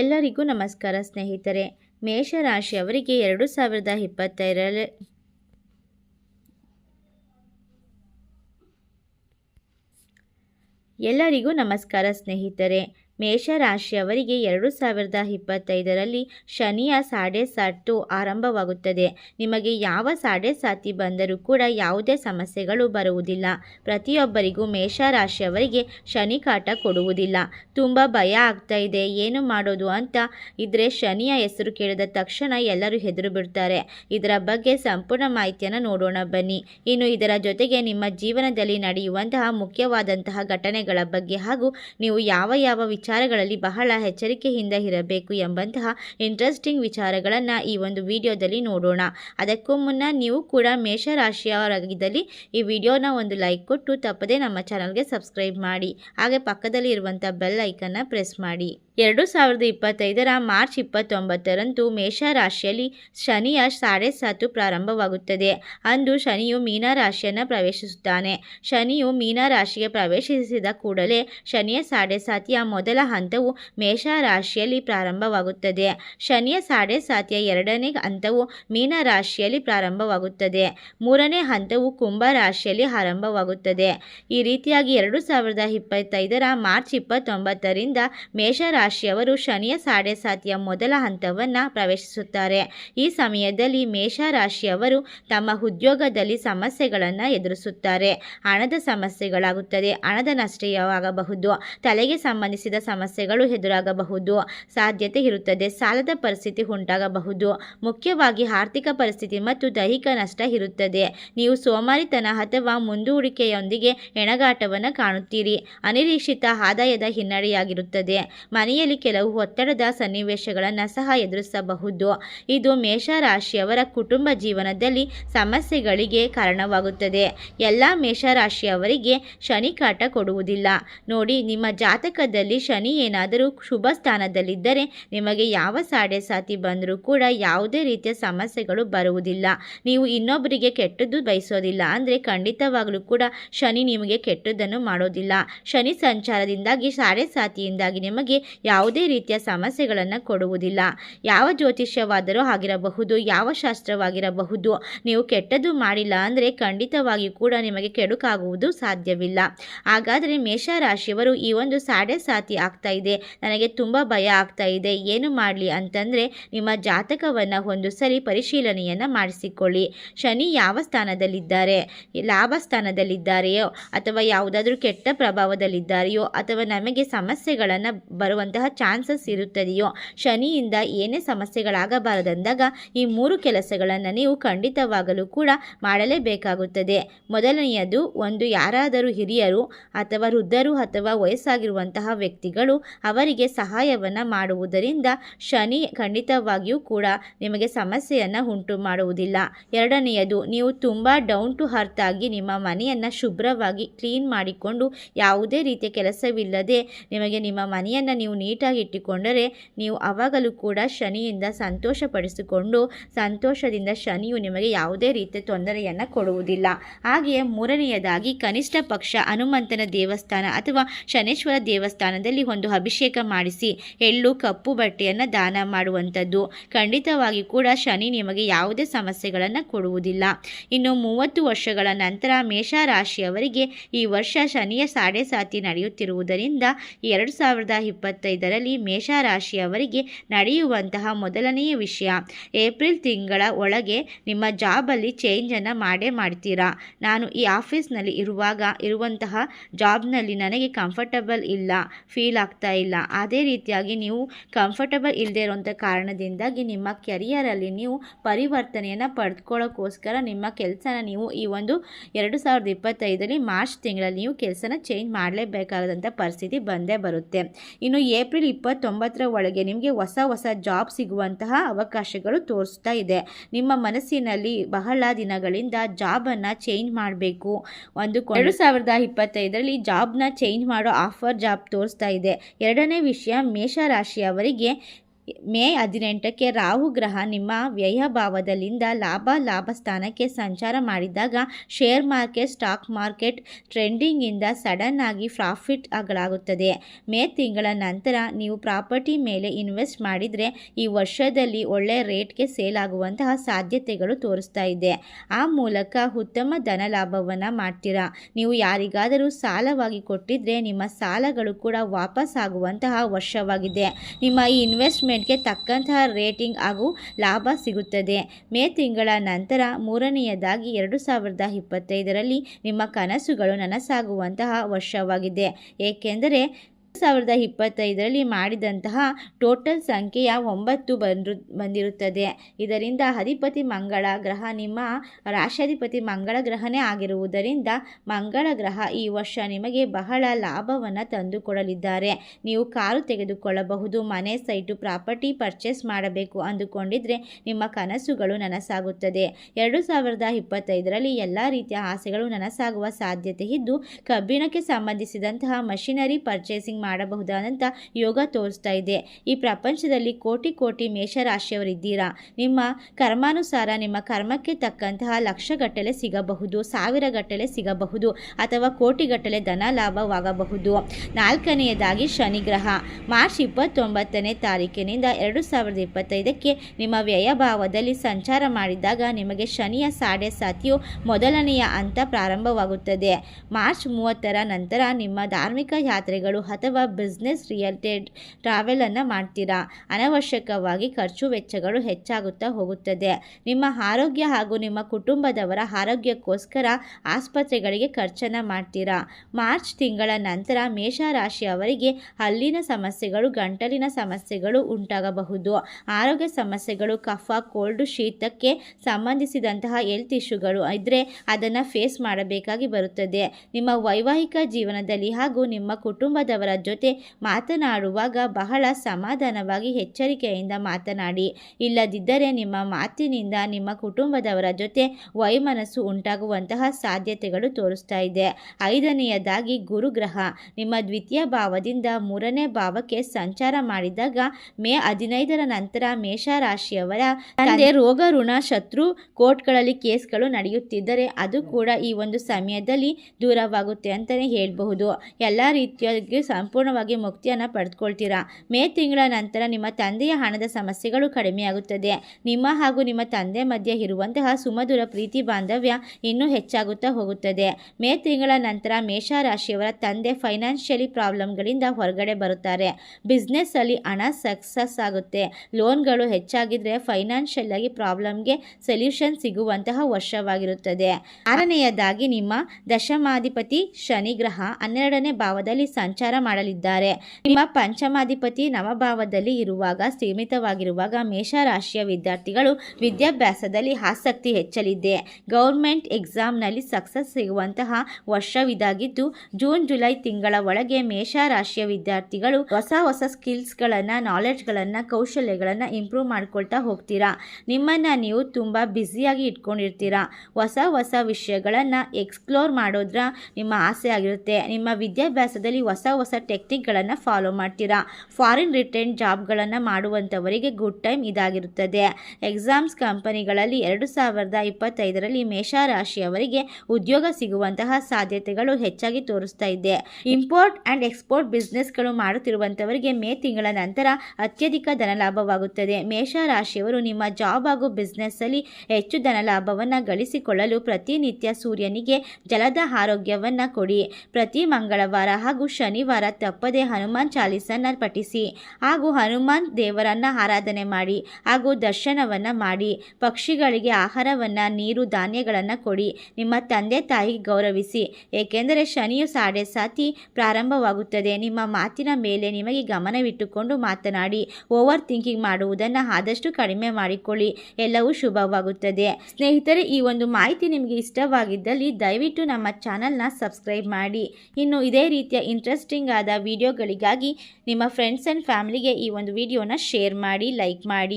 ಎಲ್ಲರಿಗೂ ನಮಸ್ಕಾರ ಸ್ನೇಹಿತರೆ. ಮೇಷರಾಶಿಯವರಿಗೆ ಎರಡು ಸಾವಿರದ ಇಪ್ಪತ್ತೈದರಲ್ಲಿ ಎಲ್ಲರಿಗೂ ನಮಸ್ಕಾರ ಸ್ನೇಹಿತರೆ. ಮೇಷರಾಶಿಯವರಿಗೆ ಎರಡು ಸಾವಿರದ ಇಪ್ಪತ್ತೈದರಲ್ಲಿ ಶನಿಯ ಸಾಡೆ ಸಾಟು ಆರಂಭವಾಗುತ್ತದೆ. ನಿಮಗೆ ಯಾವ ಸಾಡೆ ಸಾತಿ ಬಂದರೂ ಕೂಡ ಯಾವುದೇ ಸಮಸ್ಯೆಗಳು ಬರುವುದಿಲ್ಲ. ಪ್ರತಿಯೊಬ್ಬರಿಗೂ ಮೇಷರಾಶಿಯವರಿಗೆ ಶನಿ ಕಾಟ ಕೊಡುವುದಿಲ್ಲ. ತುಂಬ ಭಯ ಆಗ್ತಾ ಇದೆ. ಏನು ಮಾಡೋದು ಅಂತ ಇದ್ರೆ ಶನಿಯ ಹೆಸರು ಕೇಳಿದ ತಕ್ಷಣ ಎಲ್ಲರೂ ಹೆದರು ಬಿಡ್ತಾರೆ. ಇದರ ಬಗ್ಗೆ ಸಂಪೂರ್ಣ ಮಾಹಿತಿಯನ್ನು ನೋಡೋಣ ಬನ್ನಿ. ಇನ್ನು ಇದರ ಜೊತೆಗೆ ನಿಮ್ಮ ಜೀವನದಲ್ಲಿ ನಡೆಯುವಂತಹ ಮುಖ್ಯವಾದಂತಹ ಘಟನೆಗಳ ಬಗ್ಗೆ ಹಾಗೂ ನೀವು ಯಾವ ಯಾವ ವಿಚಾರಗಳಲ್ಲಿ ಬಹಳ ಎಚ್ಚರಿಕೆಯಿಂದ ಇರಬೇಕು ಎಂಬಂತಹ ಇಂಟ್ರೆಸ್ಟಿಂಗ್ ವಿಚಾರಗಳನ್ನು ಈ ಒಂದು ವಿಡಿಯೋದಲ್ಲಿ ನೋಡೋಣ. ಅದಕ್ಕೂ ಮುನ್ನ ನೀವು ಕೂಡ ಮೇಷರಾಶಿಯವರಾಗಿದ್ದಲ್ಲಿ ಈ ವಿಡಿಯೋನ ಒಂದು ಲೈಕ್ ಕೊಟ್ಟು ತಪ್ಪದೇ ನಮ್ಮ ಚಾನಲ್ಗೆ ಸಬ್ಸ್ಕ್ರೈಬ್ ಮಾಡಿ. ಹಾಗೆ ಪಕ್ಕದಲ್ಲಿ ಇರುವಂಥ ಬೆಲ್ ಐಕನ್ನ ಪ್ರೆಸ್ ಮಾಡಿ. ಎರಡು ಸಾವಿರದ ಇಪ್ಪತ್ತೈದರ ಮಾರ್ಚ್ ಇಪ್ಪತ್ತೊಂಬತ್ತರಂದು ಮೇಷರಾಶಿಯಲ್ಲಿ ಶನಿಯ ಸಾಡೆ ಸಾತು ಪ್ರಾರಂಭವಾಗುತ್ತದೆ. ಅಂದು ಶನಿಯು ಮೀನರಾಶಿಯನ್ನು ಪ್ರವೇಶಿಸುತ್ತಾನೆ. ಶನಿಯು ಮೀನರಾಶಿಗೆ ಪ್ರವೇಶಿಸಿದ ಕೂಡಲೇ ಶನಿಯ ಸಾಡೆ ಸಾತಿಯ ಮೊದಲ ಹಂತವು ಮೇಷರಾಶಿಯಲ್ಲಿ ಪ್ರಾರಂಭವಾಗುತ್ತದೆ. ಶನಿಯ ಸಾಡೆ ಸಾತಿಯ ಎರಡನೇ ಹಂತವು ಮೀನರಾಶಿಯಲ್ಲಿ ಪ್ರಾರಂಭವಾಗುತ್ತದೆ. ಮೂರನೇ ಹಂತವು ಕುಂಭ ರಾಶಿಯಲ್ಲಿ ಆರಂಭವಾಗುತ್ತದೆ. ಈ ರೀತಿಯಾಗಿ ಎರಡು ಸಾವಿರದ ಇಪ್ಪತ್ತೈದರ ಮಾರ್ಚ್ ಇಪ್ಪತ್ತೊಂಬತ್ತರಿಂದ ಮೇಷರಾಶಿಯವರು ಶನಿಯ ಸಾಡೆ ಸಾತಿಯ ಮೊದಲ ಹಂತವನ್ನು ಪ್ರವೇಶಿಸುತ್ತಾರೆ. ಈ ಸಮಯದಲ್ಲಿ ಮೇಷರಾಶಿಯವರು ತಮ್ಮ ಉದ್ಯೋಗದಲ್ಲಿ ಸಮಸ್ಯೆಗಳನ್ನು ಎದುರಿಸುತ್ತಾರೆ. ಹಣದ ಸಮಸ್ಯೆಗಳಾಗುತ್ತದೆ. ಹಣದ ನಷ್ಟವಾಗಬಹುದು. ತಲೆಗೆ ಸಂಬಂಧಿಸಿದ ಸಮಸ್ಯೆಗಳು ಎದುರಾಗಬಹುದು. ಸಾಧ್ಯತೆ ಇರುತ್ತದೆ. ಸಾಲದ ಪರಿಸ್ಥಿತಿ ಉಂಟಾಗಬಹುದು. ಮುಖ್ಯವಾಗಿ ಆರ್ಥಿಕ ಪರಿಸ್ಥಿತಿ ಮತ್ತು ದೈಹಿಕ ನಷ್ಟ ಇರುತ್ತದೆ. ನೀವು ಸೋಮಾರಿತನ ಅಥವಾ ಮುಂದೂಡಿಕೆಯೊಂದಿಗೆ ಎಣಗಾಟವನ್ನು ಕಾಣುತ್ತೀರಿ. ಅನಿರೀಕ್ಷಿತ ಆದಾಯದ ಹಿನ್ನಡೆಯಾಗಿರುತ್ತದೆ. ಮನೆಯಲ್ಲಿ ಕೆಲವು ಒತ್ತಡದ ಸನ್ನಿವೇಶಗಳನ್ನು ಸಹ ಎದುರಿಸಬಹುದು. ಇದು ಮೇಷರಾಶಿಯವರ ಕುಟುಂಬ ಜೀವನದಲ್ಲಿ ಸಮಸ್ಯೆಗಳಿಗೆ ಕಾರಣವಾಗುತ್ತದೆ. ಎಲ್ಲ ಮೇಷರಾಶಿಯವರಿಗೆ ಶನಿ ಕಾಟ ಕೊಡುವುದಿಲ್ಲ. ನೋಡಿ, ನಿಮ್ಮ ಜಾತಕದಲ್ಲಿ ಶನಿ ಏನಾದರೂ ಶುಭ ಸ್ಥಾನದಲ್ಲಿದ್ದರೆ ನಿಮಗೆ ಯಾವ ಸಾಡೆ ಸಾತಿ ಬಂದರೂ ಕೂಡ ಯಾವುದೇ ರೀತಿಯ ಸಮಸ್ಯೆಗಳು ಬರುವುದಿಲ್ಲ. ನೀವು ಇನ್ನೊಬ್ಬರಿಗೆ ಕೆಟ್ಟದ್ದು ಬಯಸೋದಿಲ್ಲ. ಅಂದರೆ ಖಂಡಿತವಾಗಲೂ ಕೂಡ ಶನಿ ನಿಮಗೆ ಕೆಟ್ಟದ್ದನ್ನು ಮಾಡೋದಿಲ್ಲ. ಶನಿ ಸಂಚಾರದಿಂದಾಗಿ, ಸಾಡೆ ಸಾತಿಯಿಂದಾಗಿ ನಿಮಗೆ ಯಾವುದೇ ರೀತಿಯ ಸಮಸ್ಯೆಗಳನ್ನು ಕೊಡುವುದಿಲ್ಲ. ಯಾವ ಜ್ಯೋತಿಷ್ಯವಾದರೂ ಆಗಿರಬಹುದು, ಯಾವ ಶಾಸ್ತ್ರವಾಗಿರಬಹುದು, ನೀವು ಕೆಟ್ಟದ್ದು ಮಾಡಿಲ್ಲ ಅಂದರೆ ಖಂಡಿತವಾಗಿಯೂ ಕೂಡ ನಿಮಗೆ ಕೆಡುಕಾಗುವುದು ಸಾಧ್ಯವಿಲ್ಲ. ಹಾಗಾದರೆ ಮೇಷರಾಶಿಯವರು ಈ ಒಂದು ಸಾಡೆ ಸಾತಿ ಆಗ್ತಾ ಇದೆ. ನನಗೆ ತುಂಬ ಭಯ ಆಗ್ತಾ ಇದೆ. ಏನು ಮಾಡಲಿ ಅಂತಂದರೆ ನಿಮ್ಮ ಜಾತಕವನ್ನು ಒಂದು ಸರಿ ಪರಿಶೀಲನೆಯನ್ನು ಮಾಡಿಸಿಕೊಳ್ಳಿ. ಶನಿ ಯಾವ ಸ್ಥಾನದಲ್ಲಿದ್ದಾರೆ? ಲಾಭ ಸ್ಥಾನದಲ್ಲಿದ್ದಾರೆಯೋ ಅಥವಾ ಯಾವುದಾದ್ರೂ ಕೆಟ್ಟ ಪ್ರಭಾವದಲ್ಲಿದ್ದಾರೆಯೋ ಅಥವಾ ನಮಗೆ ಸಮಸ್ಯೆಗಳನ್ನು ಬರುವಂತಹ ಚಾನ್ಸಸ್ ಇರುತ್ತದೆಯೋ, ಶನಿಯಿಂದ ಏನೇ ಸಮಸ್ಯೆಗಳಾಗಬಾರದಂದಾಗ ಈ ಮೂರು ಕೆಲಸಗಳನ್ನು ನೀವು ಖಂಡಿತವಾಗಲೂ ಕೂಡ ಮಾಡಲೇಬೇಕಾಗುತ್ತದೆ. ಮೊದಲನೆಯದು, ಒಂದು ಯಾರಾದರೂ ಹಿರಿಯರು ಅಥವಾ ವೃದ್ಧರು ಅಥವಾ ವಯಸ್ಸಾಗಿರುವಂತಹ ವ್ಯಕ್ತಿಗಳು ಅವರಿಗೆ ಸಹಾಯವನ್ನು ಮಾಡುವುದರಿಂದ ಶನಿ ಖಂಡಿತವಾಗಿಯೂ ಕೂಡ ನಿಮಗೆ ಸಮಸ್ಯೆಯನ್ನು ಉಂಟು ಮಾಡುವುದಿಲ್ಲ. ಎರಡನೆಯದು, ನೀವು ತುಂಬ ಡೌನ್ ಟು ಅರ್ತ್ ಆಗಿ ನಿಮ್ಮ ಮನೆಯನ್ನು ಶುಭ್ರವಾಗಿ ಕ್ಲೀನ್ ಮಾಡಿಕೊಂಡು ಯಾವುದೇ ರೀತಿಯ ಕೆಲಸವಿಲ್ಲದೆ ನಿಮಗೆ ನಿಮ್ಮ ಮನೆಯನ್ನು ನೀವು ನೀಟಾಗಿ ಇಟ್ಟುಕೊಂಡರೆ ನೀವು ಅವಾಗಲೂ ಕೂಡ ಶನಿಯಿಂದ ಸಂತೋಷಪಡಿಸಿಕೊಂಡು ಸಂತೋಷದಿಂದ ಶನಿಯು ನಿಮಗೆ ಯಾವುದೇ ರೀತಿಯ ತೊಂದರೆಯನ್ನು ಕೊಡುವುದಿಲ್ಲ. ಹಾಗೆಯೇ ಮೂರನೆಯದಾಗಿ, ಕನಿಷ್ಠ ಪಕ್ಷ ಹನುಮಂತನ ದೇವಸ್ಥಾನ ಅಥವಾ ಶನೇಶ್ವರ ದೇವಸ್ಥಾನದಲ್ಲಿ ಒಂದು ಅಭಿಷೇಕ ಮಾಡಿಸಿ ಎಳ್ಳು, ಕಪ್ಪು ಬಟ್ಟೆಯನ್ನು ದಾನ ಮಾಡುವಂಥದ್ದು. ಖಂಡಿತವಾಗಿ ಕೂಡ ಶನಿ ನಿಮಗೆ ಯಾವುದೇ ಸಮಸ್ಯೆಗಳನ್ನು ಕೊಡುವುದಿಲ್ಲ. ಇನ್ನು ಮೂವತ್ತು ವರ್ಷಗಳ ನಂತರ ಮೇಷರಾಶಿಯವರಿಗೆ ಈ ವರ್ಷ ಶನಿಯ ಸಾಡೆ ಸಾತಿ ನಡೆಯುತ್ತಿರುವುದರಿಂದ ಎರಡು ಸಾವಿರದ ಇಪ್ಪತ್ತೈದರಲ್ಲಿ ಮೇಷರಾಶಿಯವರಿಗೆ ನಡೆಯುವಂತಹ ಮೊದಲನೆಯ ವಿಷಯ, ಏಪ್ರಿಲ್ ತಿಂಗಳ ಒಳಗೆ ನಿಮ್ಮ ಜಾಬಲ್ಲಿ ಚೇಂಜನ್ನು ಮಾಡೇ ಮಾಡ್ತೀರಾ? ನಾನು ಈ ಆಫೀಸ್ನಲ್ಲಿ ಇರುವಾಗ ಇರುವಂತಹ ಜಾಬ್ನಲ್ಲಿ ನನಗೆ ಕಂಫರ್ಟಬಲ್ ಇಲ್ಲ. ಫೀಲ್ ಆಗ್ತಾ ಇಲ್ಲ. ಅದೇ ರೀತಿಯಾಗಿ ನೀವು ಕಂಫರ್ಟಬಲ್ ಇಲ್ಲದೆ ಇರುವಂಥ ಕಾರಣದಿಂದಾಗಿ ನಿಮ್ಮ ಕೆರಿಯರಲ್ಲಿ ನೀವು ಪರಿವರ್ತನೆಯನ್ನು ಪಡೆದುಕೊಳ್ಳೋಕ್ಕೋಸ್ಕರ ನಿಮ್ಮ ಕೆಲಸನ ನೀವು ಈ ಒಂದು ಎರಡು ಸಾವಿರದ ಇಪ್ಪತ್ತೈದರಲ್ಲಿ ಮಾರ್ಚ್ ತಿಂಗಳಲ್ಲಿ ನೀವು ಕೆಲಸನ ಚೇಂಜ್ ಮಾಡಲೇಬೇಕಾದಂಥ ಪರಿಸ್ಥಿತಿ ಬಂದೇ ಬರುತ್ತೆ. ಇನ್ನು ಏಪ್ರಿಲ್ ಇಪ್ಪತ್ತೊಂಬತ್ತರ ಒಳಗೆ ನಿಮಗೆ ಹೊಸ ಹೊಸ ಜಾಬ್ ಸಿಗುವಂತಹ ಅವಕಾಶಗಳು ತೋರಿಸ್ತಾ ಇದೆ. ನಿಮ್ಮ ಮನಸ್ಸಿನಲ್ಲಿ ಬಹಳ ದಿನಗಳಿಂದ ಜಾಬನ್ನು ಚೇಂಜ್ ಮಾಡಬೇಕು. ಒಂದು ಎರಡು ಸಾವಿರದ ಇಪ್ಪತ್ತೈದರಲ್ಲಿ ಜಾಬ್ನ ಚೇಂಜ್ ಮಾಡೋ ಆಫರ್ ಜಾಬ್ ತೋರಿಸ್ತಾ ಇದೆ. ಎರಡನೇ ವಿಷಯ ಮೇಷರಾಶಿಯವರಿಗೆ ಮೇ ಹದಿನೆಂಟಕ್ಕೆ ರಾಹು ಗ್ರಹ ನಿಮ್ಮ ವ್ಯಯ ಭಾವದಲ್ಲಿಂದ ಲಾಭ ಲಾಭ ಸ್ಥಾನಕ್ಕೆ ಸಂಚಾರ ಮಾಡಿದಾಗ ಶೇರ್ ಮಾರ್ಕೆಟ್, ಸ್ಟಾಕ್ ಮಾರ್ಕೆಟ್ ಟ್ರೆಂಡಿಂಗಿಂದ ಸಡನ್ ಆಗಿ ಪ್ರಾಫಿಟ್ ಆಗಲಾಗುತ್ತದೆ ಮೇ ತಿಂಗಳ ನಂತರ ನೀವು ಪ್ರಾಪರ್ಟಿ ಮೇಲೆ ಇನ್ವೆಸ್ಟ್ ಮಾಡಿದರೆ ಈ ವರ್ಷದಲ್ಲಿ ಒಳ್ಳೆಯ ರೇಟ್ಗೆ ಸೇಲ್ ಆಗುವಂತಹ ಸಾಧ್ಯತೆಗಳು ತೋರಿಸ್ತಾ ಇದೆ. ಆ ಮೂಲಕ ಉತ್ತಮ ಧನ ಲಾಭವನ್ನು ಮಾಡ್ತೀರಾ? ನೀವು ಯಾರಿಗಾದರೂ ಸಾಲವಾಗಿ ಕೊಟ್ಟಿದ್ರೆ ನಿಮ್ಮ ಸಾಲಗಳು ಕೂಡ ವಾಪಸ್ ಆಗುವಂತಹ ವರ್ಷವಾಗಿದೆ. ನಿಮ್ಮ ಈ ಇನ್ವೆಸ್ಟ್ಮೆಂಟ್ಗೆ ತಕ್ಕಂತಹ ರೇಟಿಂಗ್ ಹಾಗೂ ಲಾಭ ಸಿಗುತ್ತದೆ. ಮೇ ತಿಂಗಳ ನಂತರ ಮೂರನೆಯದಾಗಿ ಎರಡು ಸಾವಿರದ ಇಪ್ಪತ್ತೈದರಲ್ಲಿ ನಿಮ್ಮ ಕನಸುಗಳು ನನಸಾಗುವಂತಹ ವರ್ಷವಾಗಿದೆ. ಏಕೆಂದರೆ ಸಾವಿರದ ಇಪ್ಪತ್ತೈದರಲ್ಲಿ ಮಾಡಿದಂತಹ ಟೋಟಲ್ ಸಂಖ್ಯೆಯ ಒಂಬತ್ತು ಬಂದು ಬಂದಿರುತ್ತದೆ. ಇದರಿಂದ ಅಧಿಪತಿ ಮಂಗಳ ಗ್ರಹ ನಿಮ್ಮ ರಾಷ್ಟ್ರಾಧಿಪತಿ ಮಂಗಳ ಗ್ರಹನೇ ಆಗಿರುವುದರಿಂದ ಮಂಗಳ ಗ್ರಹ ಈ ವರ್ಷ ನಿಮಗೆ ಬಹಳ ಲಾಭವನ್ನು ತಂದುಕೊಡಲಿದ್ದಾರೆ. ನೀವು ಕಾರು ತೆಗೆದುಕೊಳ್ಳಬಹುದು, ಮನೆ, ಸೈಟು, ಪ್ರಾಪರ್ಟಿ ಪರ್ಚೇಸ್ ಮಾಡಬೇಕು ಅಂದುಕೊಂಡಿದ್ರೆ ನಿಮ್ಮ ಕನಸುಗಳು ನನಸಾಗುತ್ತದೆ. ಎರಡು ಸಾವಿರದ ಇಪ್ಪತ್ತೈದರಲ್ಲಿ ಎಲ್ಲ ರೀತಿಯ ಆಸೆಗಳು ನನಸಾಗುವ ಸಾಧ್ಯತೆ ಇದ್ದು ಕಬ್ಬಿಣಕ್ಕೆ ಸಂಬಂಧಿಸಿದಂತಹ ಮಷಿನರಿ ಪರ್ಚೇಸಿಂಗ್ ಮಾಡಬಹುದಾದಂಥ ಯೋಗ ತೋರಿಸ್ತಾ ಇದೆ. ಈ ಪ್ರಪಂಚದಲ್ಲಿ ಕೋಟಿ ಕೋಟಿ ಮೇಷರಾಶಿಯವರಿದ್ದೀರಾ? ನಿಮ್ಮ ಕರ್ಮಾನುಸಾರ ನಿಮ್ಮ ಕರ್ಮಕ್ಕೆ ತಕ್ಕಂತಹ ಲಕ್ಷಗಟ್ಟಲೆ ಸಿಗಬಹುದು ಸಾವಿರ ಗಟ್ಟಲೆ ಸಿಗಬಹುದು ಅಥವಾ ಕೋಟಿಗಟ್ಟಲೆ ಧನ ಲಾಭವಾಗಬಹುದು. ನಾಲ್ಕನೆಯದಾಗಿ ಶನಿಗ್ರಹ. ಮಾರ್ಚ್ ಇಪ್ಪತ್ತೊಂಬತ್ತನೇ ತಾರೀಕಿನಿಂದ ಎರಡು ಸಾವಿರದ ಇಪ್ಪತ್ತೈದಕ್ಕೆ ನಿಮ್ಮ ವ್ಯಯಭಾವದಲ್ಲಿ ಸಂಚಾರ ಮಾಡಿದಾಗ ನಿಮಗೆ ಶನಿಯ ಸಾಡೆ ಸಾತಿಯು ಮೊದಲನೆಯ ಹಂತ ಪ್ರಾರಂಭವಾಗುತ್ತದೆ. ಮಾರ್ಚ್ ಮೂವತ್ತರ ನಂತರ ನಿಮ್ಮ ಧಾರ್ಮಿಕ ಯಾತ್ರೆಗಳು ಅಥವಾ ಬಿಸ್ನೆಸ್ ರಿಯಲ್ಟೆಡ್ ಟ್ರಾವೆಲನ್ನು ಮಾಡ್ತೀರಾ? ಅನವಶ್ಯಕವಾಗಿ ಖರ್ಚು ವೆಚ್ಚಗಳು ಹೆಚ್ಚಾಗುತ್ತಾ ಹೋಗುತ್ತದೆ. ನಿಮ್ಮ ಆರೋಗ್ಯ ಹಾಗೂ ನಿಮ್ಮ ಕುಟುಂಬದವರ ಆರೋಗ್ಯಕ್ಕೋಸ್ಕರ ಆಸ್ಪತ್ರೆಗಳಿಗೆ ಖರ್ಚನ್ನು ಮಾಡ್ತೀರಾ? ಮಾರ್ಚ್ ತಿಂಗಳ ನಂತರ ಮೇಷರಾಶಿಯವರಿಗೆ ಹಲ್ಲಿನ ಸಮಸ್ಯೆಗಳು, ಗಂಟಲಿನ ಸಮಸ್ಯೆಗಳು ಉಂಟಾಗಬಹುದು. ಆರೋಗ್ಯ ಸಮಸ್ಯೆಗಳು, ಕಫ ಕೋಲ್ಡ್ ಶೀತಕ್ಕೆ ಸಂಬಂಧಿಸಿದಂತಹ ಹೆಲ್ತ್ ಇಶ್ಯೂಗಳು ಇದ್ದರೆ ಅದನ್ನು ಫೇಸ್ ಮಾಡಬೇಕಾಗಿ ಬರುತ್ತದೆ. ನಿಮ್ಮ ವೈವಾಹಿಕ ಜೀವನದಲ್ಲಿ ಹಾಗೂ ನಿಮ್ಮ ಕುಟುಂಬದವರ ಜೊತೆ ಮಾತನಾಡುವಾಗ ಬಹಳ ಸಮಾಧಾನವಾಗಿ ಎಚ್ಚರಿಕೆಯಿಂದ ಮಾತನಾಡಿ. ಇಲ್ಲದಿದ್ದರೆ ನಿಮ್ಮ ಮಾತಿನಿಂದ ನಿಮ್ಮ ಕುಟುಂಬದವರ ಜೊತೆ ವೈಮನಸ್ಸು ಉಂಟಾಗುವಂತಹ ಸಾಧ್ಯತೆಗಳು ತೋರಿಸ್ತಾ ಇದೆ. ಐದನೆಯದಾಗಿ ಗುರುಗ್ರಹ. ನಿಮ್ಮ ದ್ವಿತೀಯ ಭಾವದಿಂದ ಮೂರನೇ ಭಾವಕ್ಕೆ ಸಂಚಾರ ಮಾಡಿದಾಗ ಮೇ ಹದಿನೈದರ ನಂತರ ಮೇಷರಾಶಿಯವರ ತಂದೆ ರೋಗ, ಋಣ, ಶತ್ರು ಕೋರ್ಟ್ಗಳಲ್ಲಿ ಕೇಸ್ಗಳು ನಡೆಯುತ್ತಿದ್ದರೆ ಅದು ಕೂಡ ಈ ಒಂದು ಸಮಯದಲ್ಲಿ ದೂರವಾಗುತ್ತೆ ಅಂತಲೇ ಹೇಳಬಹುದು. ಎಲ್ಲ ರೀತಿಯಾಗಿ ಸಂಪೂರ್ಣವಾಗಿ ಮುಕ್ತಿಯನ್ನು ಪಡೆದುಕೊಳ್ತೀರಾ? ಮೇ ತಿಂಗಳ ನಂತರ ನಿಮ್ಮ ತಂದೆಯ ಹಣದ ಸಮಸ್ಯೆಗಳು ಕಡಿಮೆಯಾಗುತ್ತದೆ. ನಿಮ್ಮ ಹಾಗೂ ನಿಮ್ಮ ತಂದೆ ಮಧ್ಯೆ ಇರುವಂತಹ ಸುಮಧುರ ಪ್ರೀತಿ ಬಾಂಧವ್ಯ ಇನ್ನೂ ಹೆಚ್ಚಾಗುತ್ತಾ ಹೋಗುತ್ತದೆ. ಮೇ ತಿಂಗಳ ನಂತರ ಮೇಷರಾಶಿಯವರ ತಂದೆ ಫೈನಾನ್ಷಿಯಲಿ ಪ್ರಾಬ್ಲಮ್ಗಳಿಂದ ಹೊರಗಡೆ ಬರುತ್ತಾರೆ. ಬಿಸ್ನೆಸ್ಸಲ್ಲಿ ಹಣ ಸಕ್ಸಸ್ ಆಗುತ್ತೆ. ಲೋನ್ಗಳು ಹೆಚ್ಚಾಗಿದ್ರೆ ಫೈನಾನ್ಷಿಯಲ್ ಆಗಿ ಪ್ರಾಬ್ಲಮ್ಗೆ ಸೊಲ್ಯೂಷನ್ ಸಿಗುವಂತಹ ವರ್ಷವಾಗಿರುತ್ತದೆ. ಆರನೆಯದಾಗಿ ನಿಮ್ಮ ದಶಮಾಧಿಪತಿ ಶನಿ ಗ್ರಹ ಹನ್ನೆರಡನೇ ಭಾವದಲ್ಲಿ ಸಂಚಾರ ಮಾಡಲಿದ್ದಾರೆ ನಿಮ್ಮ ಪಂಚಮಾಧಿಪತಿ ನವಭಾವದಲ್ಲಿ ಇರುವಾಗ, ಸೀಮಿತವಾಗಿರುವಾಗ ಮೇಷರಾಶಿಯ ವಿದ್ಯಾರ್ಥಿಗಳು ವಿದ್ಯಾಭ್ಯಾಸದಲ್ಲಿ ಆಸಕ್ತಿ ಹೆಚ್ಚಲಿದೆ. ಗೌರ್ಮೆಂಟ್ ಎಕ್ಸಾಮ್ನಲ್ಲಿ ಸಕ್ಸಸ್ ಸಿಗುವಂತಹ ವರ್ಷವಿದಾಗಿದ್ದು, ಜೂನ್, ಜುಲೈ ತಿಂಗಳ ಒಳಗೆ ಮೇಷರಾಶಿಯ ವಿದ್ಯಾರ್ಥಿಗಳು ಹೊಸ ಹೊಸ ಸ್ಕಿಲ್ಸ್ಗಳನ್ನು, ನಾಲೆಡ್ಜ್ಗಳನ್ನು, ಕೌಶಲ್ಯಗಳನ್ನು ಇಂಪ್ರೂವ್ ಮಾಡ್ಕೊಳ್ತಾ ಹೋಗ್ತೀರಾ? ನಿಮ್ಮನ್ನು ನೀವು ತುಂಬ ಬ್ಯುಸಿಯಾಗಿ ಇಟ್ಕೊಂಡಿರ್ತೀರಾ? ಹೊಸ ಹೊಸ ವಿಷಯಗಳನ್ನು ಎಕ್ಸ್ಪ್ಲೋರ್ ಮಾಡೋದ್ರ ನಿಮ್ಮ ಆಸೆ ಆಗಿರುತ್ತೆ. ನಿಮ್ಮ ವಿದ್ಯಾಭ್ಯಾಸದಲ್ಲಿ ಹೊಸ ಹೊಸ ಟೆಕ್ನಿಕ್ಗಳನ್ನು ಫಾಲೋ ಮಾಡ್ತೀರಾ? ಫಾರಿನ್ ರಿಟರ್ನ್ ಜಾಬ್ಗಳನ್ನು ಮಾಡುವಂಥವರಿಗೆ ಗುಡ್ ಟೈಮ್ ಇದಾಗಿರುತ್ತದೆ. ಎಕ್ಸಾಮ್ಸ್ ಕಂಪನಿಗಳಲ್ಲಿ ಎರಡು ಸಾವಿರದ ಇಪ್ಪತ್ತೈದರಲ್ಲಿ ಮೇಷರಾಶಿಯವರಿಗೆ ಉದ್ಯೋಗ ಸಿಗುವಂತಹ ಸಾಧ್ಯತೆಗಳು ಹೆಚ್ಚಾಗಿ ತೋರಿಸ್ತಾ ಇದೆ. ಇಂಪೋರ್ಟ್ ಆ್ಯಂಡ್ ಎಕ್ಸ್ಪೋರ್ಟ್ ಬಿಸ್ನೆಸ್ಗಳು ಮಾಡುತ್ತಿರುವಂಥವರಿಗೆ ಮೇ ತಿಂಗಳ ನಂತರ ಅತ್ಯಧಿಕ ಧನಲಾಭವಾಗುತ್ತದೆ. ಮೇಷರಾಶಿಯವರು ನಿಮ್ಮ ಜಾಬ್ ಹಾಗೂ ಬಿಸ್ನೆಸ್ಸಲ್ಲಿ ಹೆಚ್ಚು ಧನಲಾಭವನ್ನು ಗಳಿಸಿಕೊಳ್ಳಲು ಪ್ರತಿನಿತ್ಯ ಸೂರ್ಯನಿಗೆ ಜಲದ ಆರೋಗ್ಯವನ್ನು ಕೊಡಿ. ಪ್ರತಿ ಮಂಗಳವಾರ ಹಾಗೂ ಶನಿವಾರ ತಪ್ಪದೆ ಹನುಮಾನ್ ಚಾಲೀಸನ್ನು ಪಠಿಸಿ ಹಾಗೂ ಹನುಮಾನ್ ದೇವರನ್ನ ಆರಾಧನೆ ಮಾಡಿ ಹಾಗೂ ದರ್ಶನವನ್ನು ಮಾಡಿ, ಪಕ್ಷಿಗಳಿಗೆ ಆಹಾರವನ್ನು, ನೀರು, ಧಾನ್ಯಗಳನ್ನು ಕೊಡಿ, ನಿಮ್ಮ ತಂದೆ ತಾಯಿ ಗೌರವಿಸಿ. ಏಕೆಂದರೆ ಶನಿಯು ಸಾಡೆ ಸಾತಿ ಪ್ರಾರಂಭವಾಗುತ್ತದೆ. ನಿಮ್ಮ ಮಾತಿನ ಮೇಲೆ ನಿಮಗೆ ಗಮನವಿಟ್ಟುಕೊಂಡು ಮಾತನಾಡಿ, ಓವರ್ ಥಿಂಕಿಂಗ್ ಮಾಡುವುದನ್ನು ಆದಷ್ಟು ಕಡಿಮೆ ಮಾಡಿಕೊಳ್ಳಿ. ಎಲ್ಲವೂ ಶುಭವಾಗುತ್ತದೆ. ಸ್ನೇಹಿತರೆ, ಈ ಒಂದು ಮಾಹಿತಿ ನಿಮಗೆ ಇಷ್ಟವಾಗಿದ್ದಲ್ಲಿ ದಯವಿಟ್ಟು ನಮ್ಮ ಚಾನಲ್ನ ಸಬ್ಸ್ಕ್ರೈಬ್ ಮಾಡಿ. ಇನ್ನು ಇದೇ ರೀತಿಯ ಇಂಟ್ರೆಸ್ಟಿಂಗ್ ವಿಡಿಯೋಗಳಿಗಾಗಿ ನಿಮ್ಮ ಫ್ರೆಂಡ್ಸ್ ಆ್ಯಂಡ್ ಫ್ಯಾಮಿಲಿಗೆ ಈ ಒಂದು ವಿಡಿಯೋನ ಶೇರ್ ಮಾಡಿ ಲೈಕ್ ಮಾಡಿ.